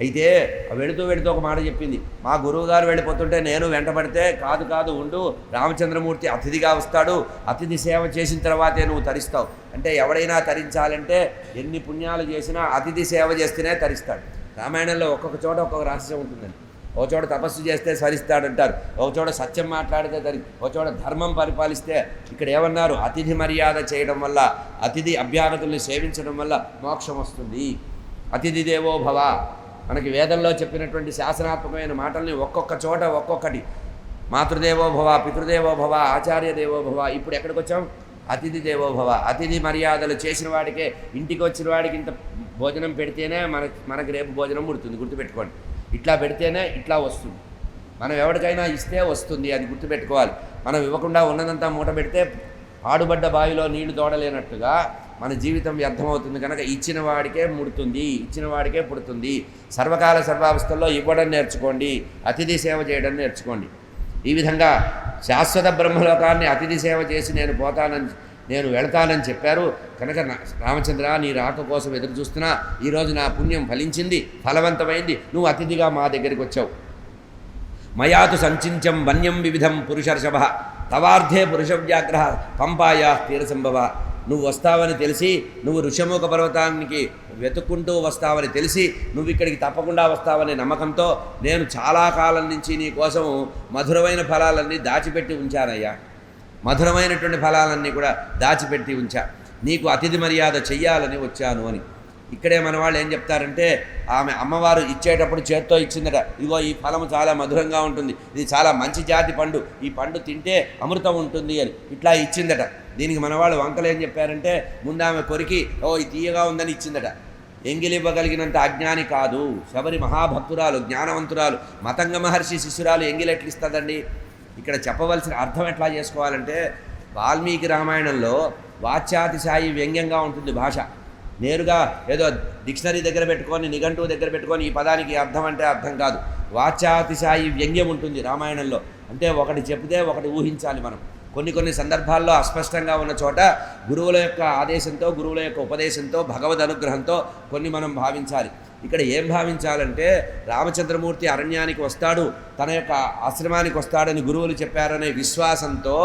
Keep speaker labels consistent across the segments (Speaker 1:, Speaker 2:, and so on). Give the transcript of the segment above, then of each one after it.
Speaker 1: అయితే వెళుతూ వెళుతూ ఒక మాట చెప్పింది. మా గురువుగారు వెళ్ళిపోతుంటే నేను వెంటబడితే కాదు కాదు ఉండు రామచంద్రమూర్తి అతిథిగా వస్తాడు అతిథి సేవ చేసిన తర్వాతే నువ్వు తరిస్తావు. అంటే ఎవడైనా తరించాలంటే ఎన్ని పుణ్యాలు చేసినా అతిథి సేవ చేస్తేనే తరిస్తాడు. రామాయణంలో ఒక్కొక్క చోట ఒక్కొక్క రహస్యం ఉంటుందండి. ఒక చోట తపస్సు చేస్తే సరిస్తాడంటారు. ఒక చోట సత్యం మాట్లాడితే తరి ఒక చోట ధర్మం పరిపాలిస్తే ఇక్కడ ఏమన్నారు? అతిథి మర్యాద చేయడం వల్ల అతిథి అభ్యాగతుల్ని సేవించడం వల్ల మోక్షం వస్తుంది. అతిథి దేవో భవ మనకి వేదంలో చెప్పినటువంటి శాసనాత్మకమైన మాటల్ని ఒక్కొక్క చోట ఒక్కొక్కటి. మాతృదేవోభవ పితృదేవోభవ పితృదేవో భవ ఆచార్య దేవోభవ ఇప్పుడు ఎక్కడికి వచ్చాం? అతిథి దేవోభవ. అతిథి మర్యాదలు చేసిన వాడికే ఇంటికి వచ్చిన వాడికి ఇంత భోజనం పెడితేనే మనకి మనకి రేపు భోజనం ముడుతుంది గుర్తుపెట్టుకోండి. ఇట్లా పెడితేనే ఇట్లా వస్తుంది. మనం ఎవరికైనా ఇస్తే వస్తుంది అది గుర్తుపెట్టుకోవాలి. మనం ఇవ్వకుండా ఉన్నదంతా మూట పెడితే ఆడుబడ్డ బావిలో నీళ్ళు తోడలేనట్టుగా మన జీవితం వ్యర్థమవుతుంది కనుక ఇచ్చిన వాడికే ముడుతుంది ఇచ్చిన వాడికే పుడుతుంది. సర్వకాల సర్వావస్థల్లో ఇవ్వడం నేర్చుకోండి అతిథి సేవ చేయడం నేర్చుకోండి. ఈ విధంగా శాశ్వత బ్రహ్మలోకాన్ని అతిథి సేవ చేసి నేను పోతానని నేను వెళతానని చెప్పారు. కనుక రామచంద్ర నీ రాక కోసం ఎదురు చూస్తున్నా. ఈరోజు నా పుణ్యం ఫలించింది ఫలవంతమైంది. నువ్వు అతిథిగా మా దగ్గరికి వచ్చావు. మయాతు సంచించం వన్యం వివిధం పురుషర్షభ తవార్థే పురుషవ్యాగ్రహ పంపాయా తీరసంభవ. నువ్వు వస్తావని తెలిసి నువ్వు ఋషముఖ పర్వతానికి వెతుక్కుంటూ వస్తావని తెలిసి నువ్వు ఇక్కడికి తప్పకుండా వస్తావనే నమ్మకంతో నేను చాలా కాలం నుంచి నీ కోసం మధురమైన ఫలాలన్నీ దాచిపెట్టి ఉంచానయ్యా. మధురమైనటువంటి ఫలాలన్నీ కూడా దాచిపెట్టి ఉంచా. నీకు అతిథి మర్యాద చెయ్యాలని వచ్చాను అని. ఇక్కడే మన వాళ్ళు ఏం చెప్తారంటే ఆమె అమ్మవారు ఇచ్చేటప్పుడు చేత్తో ఇచ్చిందట. ఇగో ఈ ఫలము చాలా మధురంగా ఉంటుంది. ఇది చాలా మంచి జాతి పండు. ఈ పండు తింటే అమృతం ఉంటుంది అని ఇట్లా ఇచ్చిందట. దీనికి మన వాళ్ళు వంకలు ఏం చెప్పారంటే ముందు ఆమె కొరికి ఓ ఇది తీయగా ఉందని ఇచ్చిందట. ఎంగిలివ్వగలిగినంత అజ్ఞాని కాదు. శబరి మహాభక్తురాలు జ్ఞానవంతురాలు మతంగ మహర్షి శిశురాలు ఎంగిలి ఎట్లా ఇస్తుందండి? ఇక్కడ చెప్పవలసిన అర్థం ఎట్లా చేసుకోవాలంటే వాల్మీకి రామాయణంలో వాచ్యాతిశాయి వ్యంగ్యంగా ఉంటుంది భాష. నేరుగా ఏదో డిక్షనరీ దగ్గర పెట్టుకొని నిఘంటువు దగ్గర పెట్టుకొని ఈ పదానికి అర్థం అంటే అర్థం కాదు. వాచాతిశాయి వ్యంగ్యం ఉంటుంది రామాయణంలో. అంటే ఒకటి చెప్తే ఒకటి ఊహించాలి మనం. కొన్ని కొన్ని సందర్భాల్లో అస్పష్టంగా ఉన్న చోట గురువుల యొక్క ఆదేశంతో గురువుల యొక్క ఉపదేశంతో భగవద్ అనుగ్రహంతో కొన్ని మనం భావించాలి. ఇక్కడ ఏం భావించాలంటే రామచంద్రమూర్తి అరణ్యానికి వస్తాడు తన యొక్క ఆశ్రమానికి వస్తాడని గురువులు చెప్పారనే విశ్వాసంతో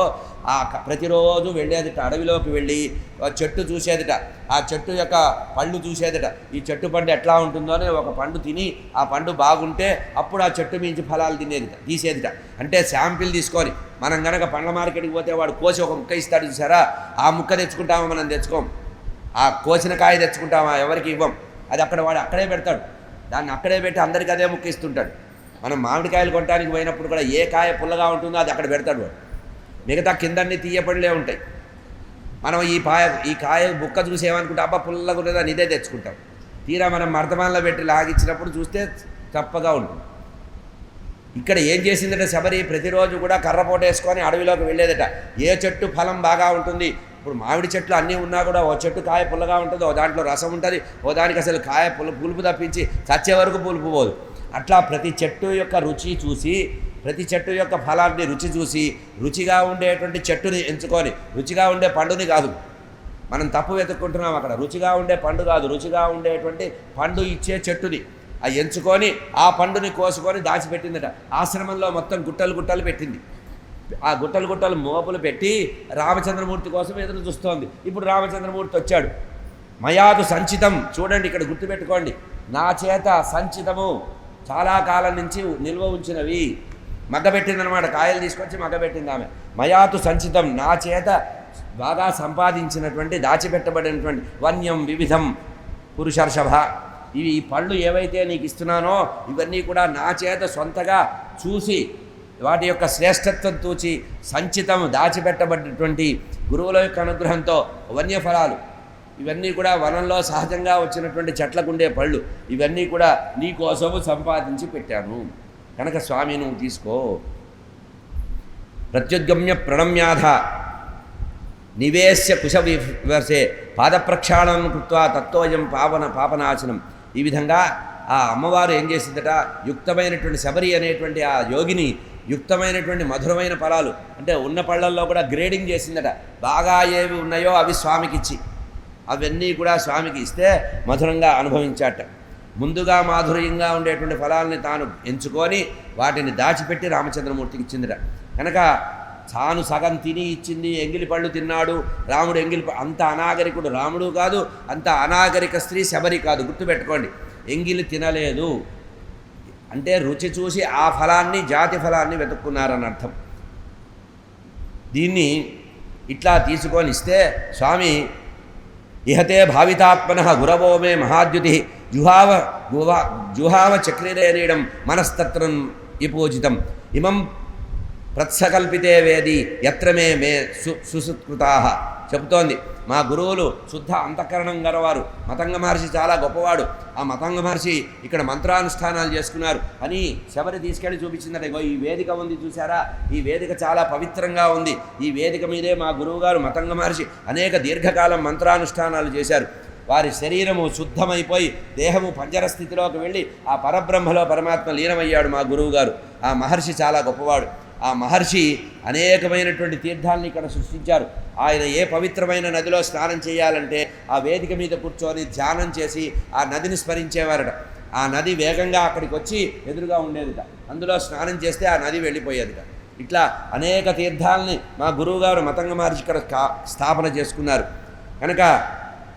Speaker 1: ఆ ప్రతిరోజు వెళ్ళేదిట అడవిలోకి వెళ్ళి ఆ చెట్టు చూసేదిట ఆ చెట్టు యొక్క పళ్ళు చూసేదిట. ఈ చెట్టు పండు ఎట్లా ఉంటుందో అని ఒక పండు తిని ఆ పండు బాగుంటే అప్పుడు ఆ చెట్టు మించి ఫలాలు తినేదిట తీసేదిట. అంటే శాంపిల్ తీసుకొని మనం గనక పండ్ల మార్కెట్కి పోతే వాడు కోసి ఒక ముక్క ఇస్తాడు చూసారా? ఆ ముక్క తెచ్చుకుంటామా మనం తెచ్చుకోం? ఆ కోసిన కాయ తెచ్చుకుంటామా? ఎవరికి ఇవ్వం? అది అక్కడ వాడు అక్కడే పెడతాడు. దాన్ని అక్కడే పెట్టి అందరికీ అదే ముక్క ఇస్తుంటాడు మనం మామిడికాయలు కొట్టడానికి పోయినప్పుడు కూడా ఏ కాయ పుల్లగా ఉంటుందో అది అక్కడ పెడతాడు వాడు. మిగతా కిందన్నీ తీయపడిలే ఉంటాయి. మనం ఈ పాయ ఈ కాయ బుక్క చూసి అబ్బా పుల్లగా ఉన్నదని ఇదే తెచ్చుకుంటాం. తీరా మనం మర్తమాలలో పెట్టి లాగిచ్చినప్పుడు చూస్తే చప్పగా ఉంటుంది. ఇక్కడ ఏం చేసిందట శబరి? ప్రతిరోజు కూడా కర్రపోట వేసుకొని అడవిలోకి వెళ్ళేదట. ఏ చెట్టు ఫలం బాగా ఉంటుంది? ఇప్పుడు మామిడి చెట్లు అన్నీ ఉన్నా కూడా ఓ చెట్టు కాయ పుల్లగా ఉంటుంది ఓ దాంట్లో రసం ఉంటుంది ఓ దానికి అసలు కాయ పులు పులుపు తప్పించి చచ్చే వరకు పులుపు పోదు. అట్లా ప్రతి చెట్టు యొక్క రుచి చూసి ప్రతి చెట్టు యొక్క ఫలాన్ని రుచి చూసి రుచిగా ఉండేటువంటి చెట్టుని ఎంచుకొని రుచిగా ఉండే పండుని కాదు. మనం తప్పు వెతుక్కుంటున్నాం అక్కడ. రుచిగా ఉండే పండు కాదు. రుచిగా ఉండేటువంటి పండు ఇచ్చే చెట్టుని ఆ ఎంచుకొని ఆ పండుని కోసుకొని దాచిపెట్టిందట. ఆశ్రమంలో మొత్తం గుట్టలు గుట్టలు పెట్టింది. ఆ గుట్టలు గుట్టలు మోపులు పెట్టి రామచంద్రమూర్తి కోసం ఎదురు చూస్తోంది. ఇప్పుడు రామచంద్రమూర్తి వచ్చాడు. మయాదు సంచితం. చూడండి ఇక్కడ గుర్తుపెట్టుకోండి. నా చేత సంచితము చాలా కాలం నుంచి నిల్వ ఉంచినవి. మగ్గబెట్టిందనమాట కాయలు తీసుకొచ్చి మగ్గబెట్టింది ఆమె. మయాతు సంచితం. నా చేత బాగా సంపాదించినటువంటి దాచిపెట్టబడినటువంటి వన్యం వివిధం పురుషర్షభ. ఇవి ఈ పళ్ళు ఏవైతే నీకు ఇస్తున్నానో ఇవన్నీ కూడా నా చేత సొంతగా చూసి వాటి యొక్క శ్రేష్టత్వం తూచి సంచితం దాచిపెట్టబడినటువంటి గురువుల యొక్క అనుగ్రహంతో వన్యఫలాలు ఇవన్నీ కూడా వనంలో సహజంగా వచ్చినటువంటి చెట్లకుండే పళ్ళు ఇవన్నీ కూడా నీ కోసము సంపాదించి పెట్టాను. కనుక స్వామి నువ్వు తీసుకో. ప్రత్యుద్గమ్య ప్రణమ్యాధ. నివేశ్య కుశ వివర్సే పాదప్రక్షాళనం కృత్వా తత్వయం పావన పాపనాశనం. ఈ విధంగా ఆ అమ్మవారు ఏం చేసిందట? యుక్తమైనటువంటి శబరి అనేటువంటి ఆ యోగిని యుక్తమైనటువంటి మధురమైన ఫలాలు. అంటే ఉన్న పళ్ళల్లో కూడా గ్రేడింగ్ చేసిందట. బాగా ఏవి ఉన్నాయో అవి స్వామికి ఇచ్చి అవన్నీ కూడా స్వామికి ఇస్తే మధురంగా అనుభవించాట. ముందుగా మాధుర్యంగా ఉండేటువంటి ఫలాల్ని తాను ఎంచుకొని వాటిని దాచిపెట్టి రామచంద్రమూర్తికి ఇచ్చిందిట. కనుక తాను సగం తిని ఇచ్చింది ఎంగిలి పళ్ళు తిన్నాడు రాముడు ఎంగిలి అంత అనాగరికుడు రాముడు కాదు అంత అనాగరిక స్త్రీ శబరి కాదు. గుర్తుపెట్టుకోండి. ఎంగిలి తినలేదు. అంటే రుచి చూసి ఆ ఫలాన్ని జాతి ఫలాన్ని వెతుక్కున్నారని అర్థం. దీన్ని ఇట్లా తీసుకొని ఇస్తే స్వామి ఇహతే భావితాత్మన గురవో మే మహాద్యుతి జుహావ గుహా జుహావ చక్రిరేనీయడం మనస్తత్రం విపూజితం. ఇమం ప్రత్సకల్పితే వేది ఎత్రమే మే సు సుసృత్కృతా చెబుతోంది. మా గురువులు శుద్ధ అంతఃకరణం గలవారు. మతంగ మహర్షి చాలా గొప్పవాడు. ఆ మతంగ మహర్షి ఇక్కడ మంత్రానుష్ఠానాలు చేసుకున్నారు. అని శబరి తీసుకెళ్ళి చూపించిందట. ఇగో ఈ వేదిక ఉంది చూసారా ఈ వేదిక చాలా పవిత్రంగా ఉంది. ఈ వేదిక మీదే మా గురువుగారు మతంగ మహర్షి అనేక దీర్ఘకాలం మంత్రానుష్ఠానాలు చేశారు. వారి శరీరము శుద్ధమైపోయి దేహము పంజర స్థితిలోకి వెళ్ళి ఆ పరబ్రహ్మలో పరమాత్మ లీనమయ్యాడు మా గురువుగారు. ఆ మహర్షి చాలా గొప్పవాడు. ఆ మహర్షి అనేకమైనటువంటి తీర్థాలను ఇక్కడ సృష్టించారు. ఆయన ఏ పవిత్రమైన నదిలో స్నానం చేయాలంటే ఆ వేదిక మీద కూర్చొని ధ్యానం చేసి ఆ నదిని స్మరించేవారట. ఆ నది వేగంగా అక్కడికి వచ్చి ఎదురుగా ఉండేదిట. అందులో స్నానం చేస్తే ఆ నది వెళ్ళిపోయేదిట. ఇట్లా అనేక తీర్థాలని మా గురువుగారు మతంగ మహర్షి ఇక్కడ స్థాపన చేసుకున్నారు. కనుక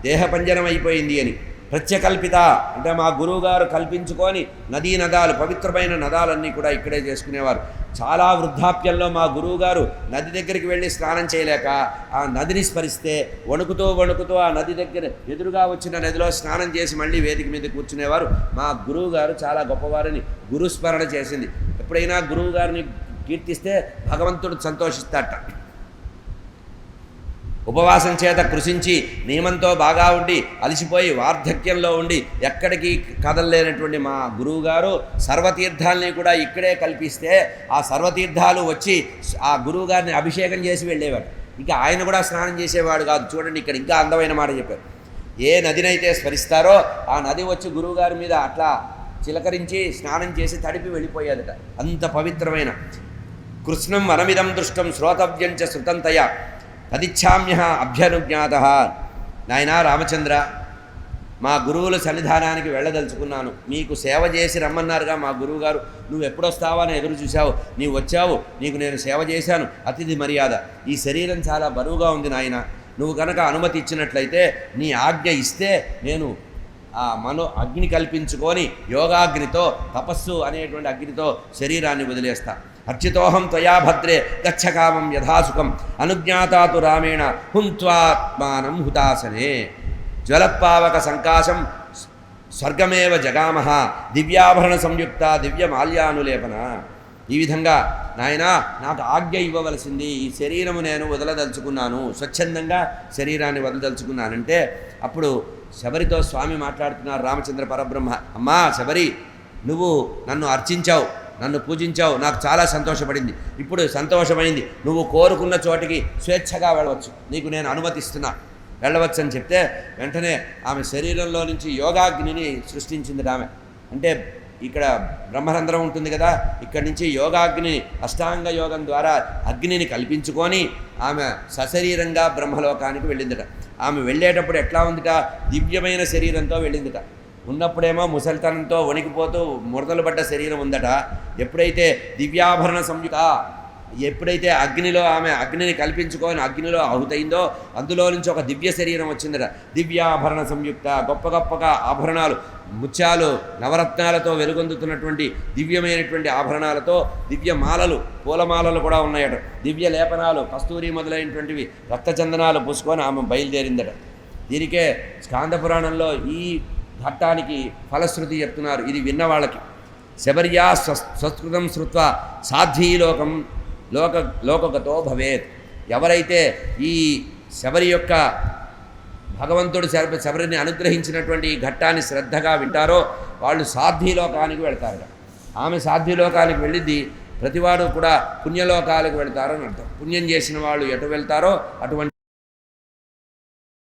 Speaker 1: దేహపంజరం అయిపోయింది అని ప్రత్యకల్పిత అంటే మా గురువుగారు కల్పించుకొని నదీ నదాలు పవిత్రమైన నదాలన్నీ కూడా ఇక్కడే చేసుకునేవారు. చాలా వృద్ధాప్యంలో మా గురువుగారు నది దగ్గరికి వెళ్ళి స్నానం చేయలేక ఆ నదిని స్మరిస్తే వణుకుతూ వణుకుతూ ఆ నది దగ్గర ఎదురుగా వచ్చిన నదిలో స్నానం చేసి మళ్ళీ వేదిక మీద కూర్చునేవారు. మా గురువుగారు చాలా గొప్పవారని గురుస్మరణ చేసింది. ఎప్పుడైనా గురువుగారిని కీర్తిస్తే భగవంతుడు సంతోషిస్తాట ఉపవాసం చేత కృషించి నియమంతో బాగా ఉండి అలసిపోయి వార్ధక్యంలో ఉండి ఎక్కడికి కదలలేనటువంటి మా గురువుగారు సర్వతీర్థాలని కూడా ఇక్కడే కల్పిస్తే ఆ సర్వతీర్థాలు వచ్చి ఆ గురువుగారిని అభిషేకం చేసి వెళ్ళేవాడు. ఇంకా ఆయన కూడా స్నానం చేసేవాడు కాదు. చూడండి ఇక్కడ ఇంకా అందమైన మాట చెప్పారు. ఏ నదినైతే స్మరిస్తారో ఆ నది వచ్చి గురువుగారి మీద అట్లా చిలకరించి స్నానం చేసి తడిపి వెళ్ళిపోయేదట. అంత పవిత్రమైన. కృష్ణం వనమిదం దృష్టం శ్రోతవ్యం చ శృతంతయ. తదిచ్ఛామ్య అభ్యనుజ్ఞాత. నాయనా రామచంద్ర మా గురువుల సన్నిధానానికి వెళ్ళదలుచుకున్నాను. మీకు సేవ చేసి రమ్మన్నారుగా మా గురువుగారు. నువ్వు ఎప్పుడొస్తావా అని ఎదురు చూశావు. నీవు వచ్చావు. నీకు నేను సేవ చేశాను. అతిథి మర్యాద. ఈ శరీరం చాలా బరువుగా ఉంది నాయన. నువ్వు కనుక అనుమతి ఇచ్చినట్లయితే నీ ఆజ్ఞ ఇస్తే నేను ఆ మనో అగ్ని కల్పించుకొని యోగాగ్నితో తపస్సు అనేటువంటి అగ్నితో శరీరాన్ని వదిలేస్తా. అర్చితోహం త్వయా భద్రే గచ్చకామం యథాసుఖం అనుజ్ఞాతాతు రామేణ హుంత్వాత్మానం హుతాసనే జ్వలపావక సంకాశం స్వర్గమేవ జగామహ దివ్యాభరణ సంయుక్త దివ్య మాల్యానులేపన. ఈ విధంగా నాయన నాకు ఆజ్ఞ ఇవ్వవలసింది ఈ శరీరము నేను వదలదలుచుకున్నాను స్వచ్ఛందంగా శరీరాన్ని వదలదలుచుకున్నానంటే అప్పుడు శబరితో స్వామి మాట్లాడుతున్నారు రామచంద్ర పరబ్రహ్మ అమ్మా శబరి నువ్వు నన్ను అర్చించావు నన్ను పూజించావు నాకు చాలా సంతోషపడింది. ఇప్పుడు సంతోషమైంది. నువ్వు కోరుకున్న చోటికి స్వేచ్ఛగా వెళ్ళవచ్చు. నీకు నేను అనుమతిస్తున్నా. వెళ్ళవచ్చు అని చెప్తే వెంటనే ఆమె శరీరంలో నుంచి యోగాగ్నిని సృష్టించింది ఆమె. అంటే ఇక్కడ బ్రహ్మరంధ్రం ఉంటుంది కదా ఇక్కడి నుంచి యోగాగ్ని అష్టాంగ యోగం ద్వారా అగ్నిని కల్పించుకొని ఆమె సశరీరంగా బ్రహ్మలోకానికి వెళ్ళిందట. ఆమె వెళ్ళేటప్పుడు ఎట్లా ఉందిట? దివ్యమైన శరీరంతో వెళ్ళిందిట. ఉన్నప్పుడేమో ముసలితనంతో వణికిపోతూ మురదలు పడ్డ శరీరం ఉందట. ఎప్పుడైతే దివ్యాభరణ సంయుత ఎప్పుడైతే అగ్నిలో ఆమె అగ్నిని కల్పించుకొని అగ్నిలో ఆహుతైందో అందులో నుంచి ఒక దివ్య శరీరం వచ్చిందట. దివ్యాభరణ సంయుక్త గొప్ప గొప్పగా ఆభరణాలు ముత్యాలు నవరత్నాలతో వెలుగొందుతున్నటువంటి దివ్యమైనటువంటి ఆభరణాలతో దివ్య మాలలు పూలమాలలు కూడా ఉన్నాయట. దివ్య లేపనాలు కస్తూరి మొదలైనటువంటివి రక్తచందనాలు పూసుకొని ఆమె బయలుదేరిందట. దీనికే స్కాంద పురాణంలో ఈ ఘట్టానికి ఫలశ్రుతి చెప్తున్నారు. ఇది విన్న వాళ్ళకి. శబర్యా స్వ సంస్కృతం శృత్వ సాధ్వీలోకం లోక లోకగతో భవేత్. ఎవరైతే ఈ శబరి యొక్క భగవంతుడు శబ శబరిని అనుగ్రహించినటువంటి ఈ ఘట్టాన్ని శ్రద్ధగా వింటారో వాళ్ళు సాధ్యలోకానికి వెళ్తారు ఆమె సాధ్యలోకానికి వెళ్ళింది ప్రతివాడు కూడా పుణ్యలోకాలకు వెళ్తారని అర్థం. పుణ్యం చేసిన వాళ్ళు ఎటు వెళ్తారో అటువంటి